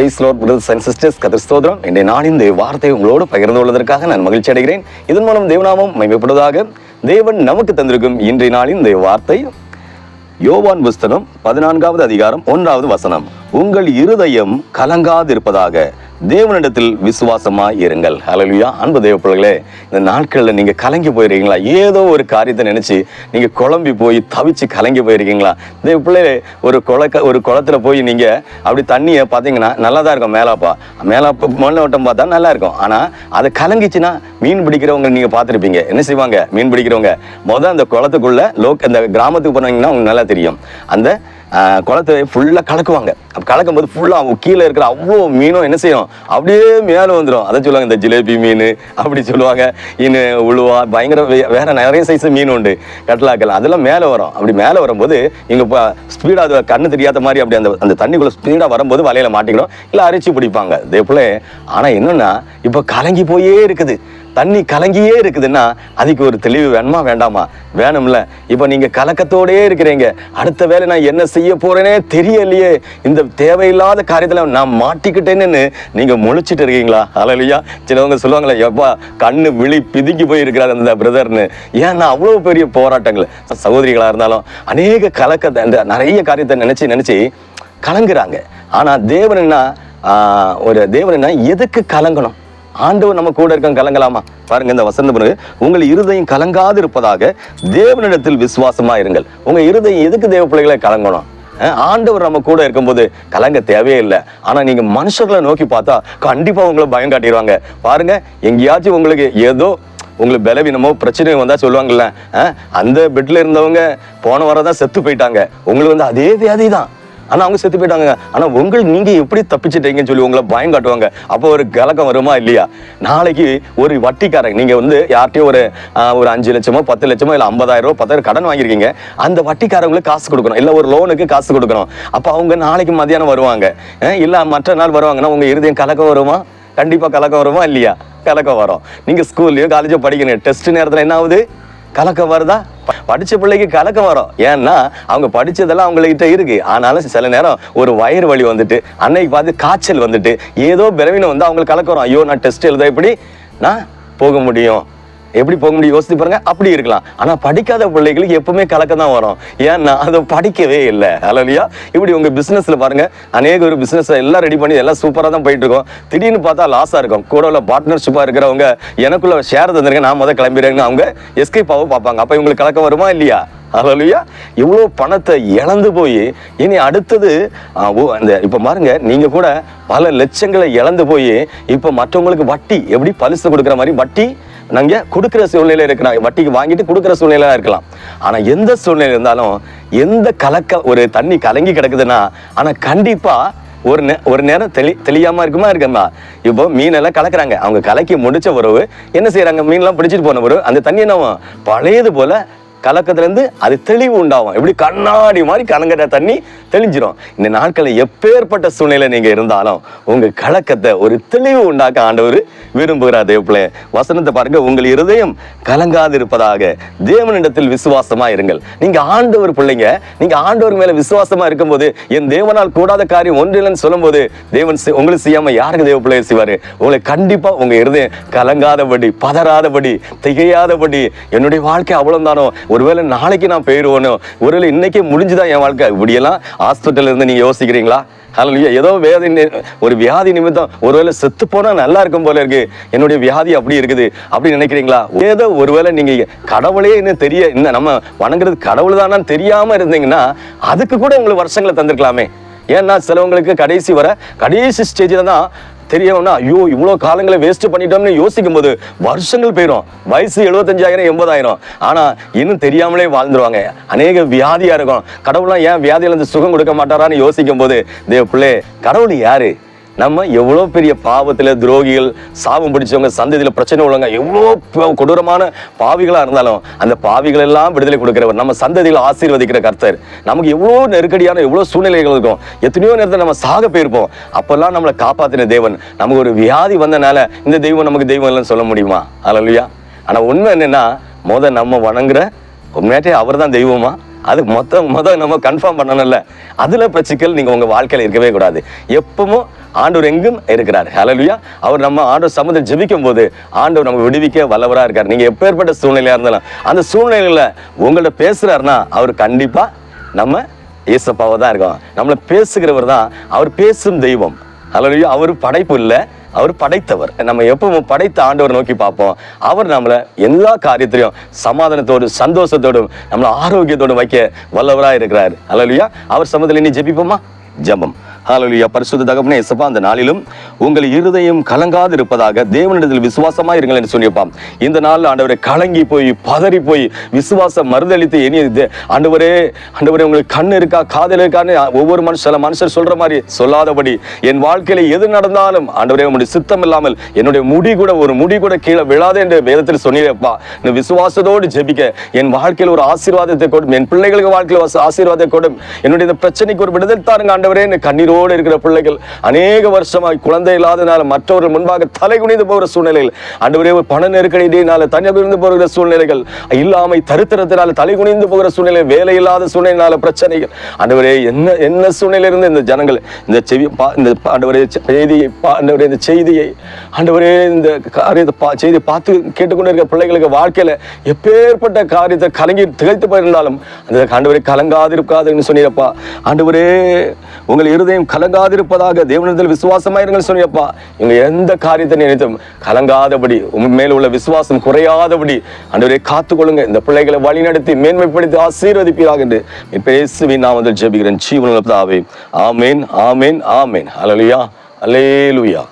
Praise lord brothers and sisters கதிர் ஸ்தோத்திரம். இன்றைய நாளின் இந்த வார்த்தை உங்களோடு பகிர்ந்து கொள்வதற்காக நான் மகிழ்ச்சி அடைகிறேன். இதன் மூலம் தேவநாமம் மைமைப்படுவதாக தேவன் நமக்கு தந்திருக்கும் இன்றைய நாளின் இந்த வார்த்தை. யோவான் புஸ்தகம் பதினான்காவது அதிகாரம் ஒன்றாவது வசனம். உங்கள் இருதயம் கலங்காதிருப்பதாக. தேவனிடத்தில் விசுவாசமாக இருங்கள். அலலுயா அன்பு தேவ பிள்ளைகளே இந்த நாட்களில் நீங்கள் கலங்கி போயிருக்கீங்களா? ஏதோ ஒரு காரியத்தை நினச்சி நீங்கள் குழம்பி போய் தவிச்சு கலங்கி போயிருக்கீங்களா? தேவ பிள்ளைகளே ஒரு குளக்க ஒரு குளத்துல போய் நீங்கள் அப்படி தண்ணியை பார்த்தீங்கன்னா நல்லா தான் இருக்கும் மேலாப்பா. மேலாப்பா மண்ணை வட்டம் பார்த்தா நல்லா இருக்கும் ஆனால் அதை கலங்கிச்சுன்னா மீன் பிடிக்கிறவங்க நீங்கள் பார்த்துருப்பீங்க. என்ன செய்வாங்க? மீன் பிடிக்கிறவங்க. மொதல் அந்த குளத்துக்குள்ள லோக் அந்த கிராமத்துக்கு போனீங்கன்னா உங்களுக்கு நல்லா தெரியும். அந்த குளத்தை ஃபுல்லாக கலக்குவாங்க. அப்போ கலக்கும் போது ஃபுல்லாக கீழே இருக்கிற அவ்வளோ மீனும் என்ன செய்யும்? அப்படியே மேலே வந்துடும் அதை சொல்லுவாங்க இந்த ஜிலேபி மீன் அப்படி சொல்லுவாங்க. இன்னும் உழுவா பயங்கர வே- வேற நிறைய சைஸ் மீன் உண்டு. கட்லாக்கள் அதெல்லாம் மேலே வரும். அப்படி மேலே வரும்போது இங்கே இப்போ ஸ்பீடாக அது கண்ணு தெரியாத மாதிரி அப்படி அந்த அந்த தண்ணிக்குள்ளே ஸ்பீடாக வரும்போது வலையில மாட்டிக்கணும் இல்லை அரிச்சு பிடிப்பாங்க. இதே போல ஆனால் என்னென்னா இப்போ கலங்கி போயே இருக்குது. தண்ணி கலங்கியே இருக்குதுன்னா அதுக்கு ஒரு தெளிவு வேணுமா வேண்டாமா? வேணும்ல. இப்போ நீங்கள் கலக்கத்தோடயே இருக்கிறீங்க. அடுத்த வேலை நான் என்ன செய்ய போகிறேனே தெரியலையே. இந்த தேவையில்லாத காரியத்தில் நான் மாட்டிக்கிட்டேன்னு நீங்கள் முழிச்சிட்டு இருக்கீங்களா? அலலியா. சிலவங்க சொல்லுவாங்களே எப்பா கண்ணு விழி பிதுங்கி போயிருக்கிறார் அந்த பிரதர்னு. ஏன்னா அவ்வளோ பெரிய போராட்டங்கள். சகோதரிகளாக இருந்தாலும் அநேக கலக்கத்தை இந்த நிறைய காரியத்தை நினச்சி நினச்சி கலங்குறாங்க. ஆனால் தேவன்னா ஒரு தேவன்னா எதுக்கு கலங்கணும்? ஆண்டவர் நம்ம கூட இருக்க கலங்கலாமா? பாருங்க இந்த வசந்த பிறகு உங்கள் இருதயம் கலங்காது இருப்பதாக தேவனிடத்தில் விசுவாசமா இருங்கள். உங்க இருதயம் எதுக்கு தேவ பிள்ளைகளை கலங்கணும்? ஆண்டவர் நம்ம கூட இருக்கும்போது கலங்க தேவையே இல்லை ஆனா நீங்க மனுஷர்களை நோக்கி பார்த்தா கண்டிப்பா உங்களை பயம் காட்டிடுவாங்க. பாருங்க எங்கேயாச்சும் உங்களுக்கு ஏதோ உங்களுக்கு பலவீனமோ பிரச்சனையோ வந்தா சொல்லுவாங்கல்ல அந்த பெட்ல இருந்தவங்க போன வாரம் தான் செத்து போயிட்டாங்க. உங்களுக்கு வந்து அதே வியாதி தான் ஆனால் அவங்க செத்து போயிட்டாங்க ஆனால் உங்களுக்கு நீங்கள் எப்படி தப்பிச்சிட்டீங்கன்னு சொல்லி உங்களை பயம் காட்டுவாங்க. அப்போ ஒரு கலக்கம் வருமா இல்லையா? நாளைக்கு ஒரு வட்டிக்காரன் நீங்கள் வந்து யார்கிட்டயும் ஒரு ஒரு அஞ்சு லட்சமோ பத்து லட்சமோ இல்லை ஐம்பதாயிரம் ரூபா பத்தாயிரம் கடன் வாங்கியிருக்கீங்க. அந்த வட்டிக்காரங்களுக்கு காசு கொடுக்கணும். இல்லை ஒரு லோனுக்கு காசு கொடுக்கணும். அப்போ அவங்க நாளைக்கு மதியானம் வருவாங்க. இல்லை மற்ற நாள் வருவாங்கன்னா உங்கள் இருதயம் கலக்கம் வருமா? கண்டிப்பாக கலக்கம் வருமா இல்லையா? கலக்கம் வரும். நீங்கள் ஸ்கூல்லையோ காலேஜோ படிக்கணும். டெஸ்ட் நேரத்தில் என்ன ஆகுது? கலக்கம் வருதா? படிச்ச பிள்ளைக்கு கலக்கம் வரும். ஏன்னா அவங்க படிச்சதெல்லாம் அவங்ககிட்ட இருக்கு. ஆனாலும் சில நேரம் ஒரு வயிறு வலி வந்துட்டு அன்னைக்கு பார்த்து காய்ச்சல் வந்துட்டு ஏதோ பிறவினம் வந்து அவங்களுக்கு கலக்கம் வரும். ஐயோ நான் டெஸ்ட் எழுத எப்படி? நான் போக முடியும். எப்படி போக முடியும்? யோசித்து பாருங்க. அப்படி இருக்கலாம். ஆனா படிக்காத பிள்ளைகளுக்கு எப்பவுமே கலக்கம் தான் வரும். ஏன்னா அதை படிக்கவே இல்லை. அலலியா இப்படி உங்க பிசினஸ்ல பாருங்க. அநேக ஒரு பிசினஸ் எல்லாம் ரெடி பண்ணி எல்லாம் சூப்பரா தான் போயிட்டு இருக்கோம். திடீர்னு பார்த்தா லாஸா இருக்கும். கூட உள்ள பார்ட்னர்ஷிப்பா இருக்கிறவங்க எனக்குள்ள ஷேர் தந்திருக்கேன். நான் முதல் கிளம்பிடுறேன்னு அவங்க எஸ்கேப் பார்ப்பாங்க. அப்ப இவங்களுக்கு கலக்கம் வருமா? இல்லையா? அலலுயா இவ்வளோ பணத்தை இழந்து போய் இனி அடுத்தது ஓ, அந்த இப்போ பாருங்க. நீங்கள் கூட பல லட்சங்களை இழந்து போய் இப்போ மற்றவங்களுக்கு வட்டி எப்படி பலிசு கொடுக்குற மாதிரி வட்டி நாங்க கொடுக்குற சூழ்நிலை இருக்கிறாங்க வட்டிக்கு வாங்கிட்டு கொடுக்குற சூழ்நிலை இருக்கலாம். ஆனா எந்த சூழ்நிலை இருந்தாலும் எந்த கலக்க ஒரு தண்ணி கலங்கி கிடக்குதுன்னா ஆனா கண்டிப்பா ஒரு நே ஒரு நேரம் தெளி தெளியாம இருக்குமா இருக்கமா இப்போ மீனெல்லாம் கலக்குறாங்க. அவங்க கலக்கி முடிச்ச உறவு என்ன செய்யறாங்க மீன்லாம் பிடிச்சிட்டு போன பிறகு அந்த தண்ணி என்ன பழையது போல கலக்கத்துலேருந்து அது தெளிவு உண்டாகும். எப்படி கண்ணாடி மாதிரி கலங்கட்ட தண்ணி தெளிஞ்சிடும் இந்த நாட்களில் எப்பேற்பட்ட சூழ்நிலை நீங்கள் இருந்தாலும் உங்கள் கலக்கத்தை ஒரு தெளிவு உண்டாக்க ஆண்டவர் விரும்புகிறார் தேவப்பிள்ளை வசனத்தை பாருங்க. உங்கள் இருதயம் கலங்காது இருப்பதாக தேவனிடத்தில் விசுவாசமா இருங்கள். நீங்கள் ஆண்டவர் பிள்ளைங்க. நீங்கள் ஆண்டவர் மேலே விசுவாசமா இருக்கும்போது என் தேவனால் கூடாத காரியம் ஒன்றில்லைன்னு சொல்லும்போது தேவன் செய்- உங்களுக்கு செய்யாமல் யாருக்கு தேவ பிள்ளையை செய்வார்? உங்களை கண்டிப்பாக உங்கள் இருதயம் கலங்காதபடி பதறாதபடி திகையாதபடி என்னுடைய வாழ்க்கை அவ்வளவுதானோ ஒருவேளை நாளைக்கு நான் போயிடுவோனோ? ஒருவேளை இன்னைக்கே முடிஞ்சுதான் என் வாழ்க்கை? இப்படியெல்லாம் ஹாஸ்பிட்டல்ல இருந்து நீங்க யோசிக்கிறீங்களா? ஹலோ ஏதோ வேதி ஒரு வியாதி நிமித்தம் ஒருவேளை செத்து போனா நல்லா இருக்கும் போல இருக்கு. என்னுடைய வியாதி அப்படி இருக்குது. அப்படி நினைக்கிறீங்களா? ஏதோ ஒருவேளை நீங்க கடவுளே இன்னும் தெரிய இன்னும் நம்ம வணங்குறது கடவுள் தானான்னு தெரியாம இருந்தீங்கன்னா அதுக்கு கூட உங்களுக்கு வருஷங்களை தந்திருக்கலாமே. ஏன்னா சிலவங்களுக்கு கடைசி வர கடைசி ஸ்டேஜில் தான் தெரியணும்னா ஐயோ இவ்வளோ காலங்களை வேஸ்ட் பண்ணிட்டோம்னு யோசிக்கும் போது வருஷங்கள் போயிடும் வயசு எழுபத்தஞ்சாயிரம் எண்பதாயிரம். ஆனால் இன்னும் தெரியாமலே வாழ்ந்துருவாங்க. அநேக வியாதியாக இருக்கும். கடவுள்லாம் ஏன் வியாதியில இருந்து சுகம் கொடுக்க மாட்டாரான்னு யோசிக்கும் போது தேவ பிள்ளை கடவுள் யாரு? நம்ம எவ்வளோ பெரிய பாவத்தில் துரோகிகள் சாபம் பிடிச்சவங்க சந்ததியில் பிரச்சனை உள்ளவங்க எவ்வளோ கொடூரமான பாவிகளாக இருந்தாலும் அந்த பாவிகள் எல்லாம் விடுதலை கொடுக்குறவர் நம்ம சந்ததிகளை ஆசீர்வதிக்கிற கர்த்தர். நமக்கு எவ்வளோ நெருக்கடியான எவ்வளோ சூழ்நிலைகள் இருக்கும். எத்தனையோ நேரத்தில் நம்ம சாக போயிருப்போம். அப்போல்லாம் நம்மளை காப்பாற்றின தேவன் நமக்கு ஒரு வியாதி வந்தனால இந்த தெய்வம் நமக்கு தெய்வம் இல்லைன்னு சொல்ல முடியுமா? அல்லையா ஆனால் உண்மை என்னென்னா மொதல் நம்ம வணங்குற உண்மையாட்டே அவர் தான் தெய்வமா? அது மொத்தம் மொதல் நம்ம கன்ஃபார்ம் பண்ணணும்ல. அதில் இப்போ சிக்கல் நீங்கள் உங்கள் வாழ்க்கையில் இருக்கவே கூடாது. எப்பவும் ஆண்டவர் எங்கும் இருக்கிறார். ஹலலுயா அவர் நம்ம ஆண்டவர் சமூகத்தில் ஜெபிக்கும் போது ஆண்டவர் நம்ம விடுவிக்க வல்லவராக இருக்கார். நீங்கள் எப்பேற்பட்ட சூழ்நிலையாக இருந்தாலும் அந்த சூழ்நிலையில் உங்கள்கிட்ட பேசுகிறாருன்னா அவர் கண்டிப்பாக நம்ம ஏசப்பாவை தான் இருக்கோம். நம்மளை பேசுகிறவர் தான் அவர் பேசும் தெய்வம். ஹலலுயா அவர் படைப்பு இல்லை. அவர் படைத்தவர். நம்ம எப்பவும் படைத்த ஆண்டவர் நோக்கி பார்ப்போம். அவர் நம்மளை எல்லா காரியத்திலையும் சமாதானத்தோடும் சந்தோஷத்தோடும் நம்மளை ஆரோக்கியத்தோடும் வைக்க வல்லவராக இருக்கிறார் ஹalleluya அவர் சமத்தில் இனி ஜெபிப்போமா? ஜெபம். ஹalleluya. பரிசுத்த தகப்பனே இயேசுப்பா அந்த நாளிலும் உங்கள் இருதயம் கலங்காது இருப்பதாக தேவனிடத்தில் விசுவாசமா இருங்கள் என்று சொல்லியிருப்பான் இந்த நாளில் ஆண்டவரை கலங்கி போய் பதறி போய் விசுவாசம் மறுதளித்து இனி ஆண்டவரே ஆண்டவரே உங்களுக்கு கண் இருக்கா காதல் இருக்கான்னு ஒவ்வொரு மனுஷன் சில மனுஷர் சொல்ற மாதிரி சொல்லாதபடி என் வாழ்க்கையில எது நடந்தாலும் ஆண்டவரே உங்களுடைய சித்தம் இல்லாமல் என்னுடைய முடி கூட ஒரு முடி கூட கீழே விழாதே என்று வேதத்தில் சொன்னீரப்பா நீ விசுவாசத்தோடு ஜெபிக்க என் வாழ்க்கையில் ஒரு ஆசீர்வாதத்தை கொடும் என் பிள்ளைகளுக்கு வாழ்க்கையில் ஆசீர்வாதத்தை கொடும் என்னுடைய பிரச்சனைக்கு ஒரு விடுதல் தாருங்க ஆண்டவரே கண்ணீரோ கண்ணீரோடு இருக்கிற பிள்ளைகள் அநேக வருஷமாக குழந்தை இல்லாதனால மற்றவர்கள் முன்பாக தலை குனிந்து போகிற சூழ்நிலைகள். ஆண்டவரே பண நெருக்கடியினால தனியாக போகிற சூழ்நிலைகள் இல்லாமை தருத்திரத்தினால தலை குனிந்து போகிற சூழ்நிலை வேலை இல்லாத சூழ்நிலையினால பிரச்சனைகள். அன்றுவரே என்ன என்ன சூழ்நிலை இந்த ஜனங்கள் இந்த செவி இந்த பா- ஆண்டவரே செய்தியை ஆண்டவரே இந்த செய்தியை ஆண்டவரே இந்த காரியத்தை பா- செய்தியை பார்த்து கேட்டுக்கொண்டு இருக்கிற பிள்ளைகளுக்கு வாழ்க்கையில எப்பேற்பட்ட காரியத்தை கலங்கி திகழ்த்து போயிருந்தாலும் அந்த ஆண்டவரே கலங்காதிருக்காதுன்னு சொன்னீரப்பா ஆண்டவரே உங்கள் இருதயம் கலங்காதிருப்பதாக தேவனிடத்தில் விசுவாசமாயிருங்கள் சொன்னியப்பா இவங்க எந்த காரியத்தை நினைத்தும் கலங்காதபடி உங்க மேல உள்ள விசுவாசம் குறையாதபடி ஆண்டவரே காத்துக்கொள்ளுங்க. இந்த பிள்ளைகளை வழிநடத்தி மேன்மைப்படுத்தி ஆசீர்வதிப்பீராக என்று பேசுவேன் நான் வந்து ஜெபிக்கிறேன். ஜீவனுள்ள பிதாவே. ஆமேன் ஆமேன் ஆமேன். அல்லேலூயா அலேலுயா